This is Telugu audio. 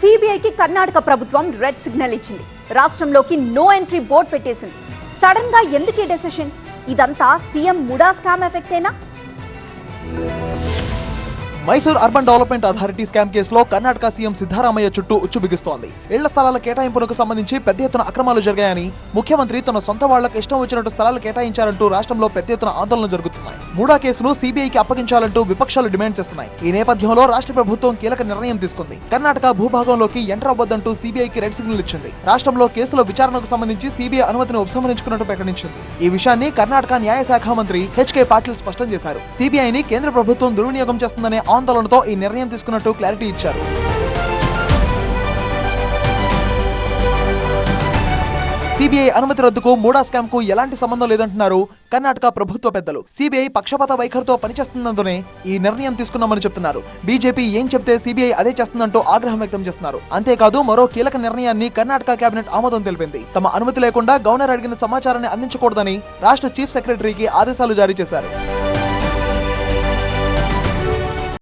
సిబిఐకి కర్ణాటక ప్రభుత్వం రెడ్ సిగ్నల్ ఇచ్చింది. రాష్ట్రంలోకి నో ఎంట్రీ బోర్డు పెట్టేసింది. సడన్గా ఎందుకు ఈ డెసిషన్? ఇదంతా CM MUDA scam ఎఫెక్టేనా Mysore urban development authority scam కేసులో కర్ణాటక సీఎం సిద్ధారామయ్య చుట్టూ ఉచ్చు బిగిస్తోంది ఇళ్ళ స్థలాల కేటాయింపునకు సంబంధించి పెద్ద ఎత్తున అక్రమాలు జరిగాయని ముఖ్యమంత్రి తన సొంత వాళ్ళకు ఇష్టం వచ్చినట్టు స్థలాలు కేటాయించారంటూ రాష్ట్రంలో పెద్ద ఎత్తున ఆందోళన జరుగుతున్నాయి. మూడా కేసులు సీబీఐకి అప్పగించాలంటూ విపక్షాలు డిమాండ్ చేస్తున్నాయి. ఈ నేపథ్యంలో రాష్ట్ర ప్రభుత్వం కీలక నిర్ణయం తీసుకుంది. కర్ణాటక భూభాగంలోకి ఎంటర్ అవ్వద్దంటూ సిబిఐకి రెడ్ సిగ్నల్ ఇచ్చింది. రాష్ట్రంలో కేసుల విచారణకు సంబంధించి సీబీఐ అనుమతిని ఉపసంహరించుకున్నట్టు ప్రకటించింది. ఈ విషయాన్ని కర్ణాటక న్యాయశాఖ మంత్రి హెచ్కే పాటిల్ స్పష్టం చేశారు. సీబీఐని కేంద్ర ప్రభుత్వం దుర్వినియోగం చేస్తుందనే ఆందోళనతో ఈ నిర్ణయం తీసుకున్నట్టు క్లారిటీ ఇచ్చారు. సిబిఐ అనుమతి రద్దుకు మూడా స్కామ్కు ఎలాంటి సంబంధం లేదంటున్నారు కర్ణాటక ప్రభుత్వ పెద్దలు. సిబిఐ పక్షపాత వైఖరితో పనిచేస్తున్నందునే ఈ నిర్ణయం తీసుకున్నామని చెప్తున్నారు. బీజేపీ ఏం చెప్తే సిబిఐ అదే చేస్తుందంటూ ఆగ్రహం వ్యక్తం చేస్తున్నారు. అంతేకాదు మరో కీలక నిర్ణయాన్ని కర్ణాటక కేబినెట్ ఆమోదం తెలిపింది. తమ అనుమతి లేకుండా గవర్నర్ అడిగిన సమాచారాన్ని అందించకూడదని రాష్ట్ర చీఫ్ సెక్రటరీకి ఆదేశాలు జారీ చేశారు.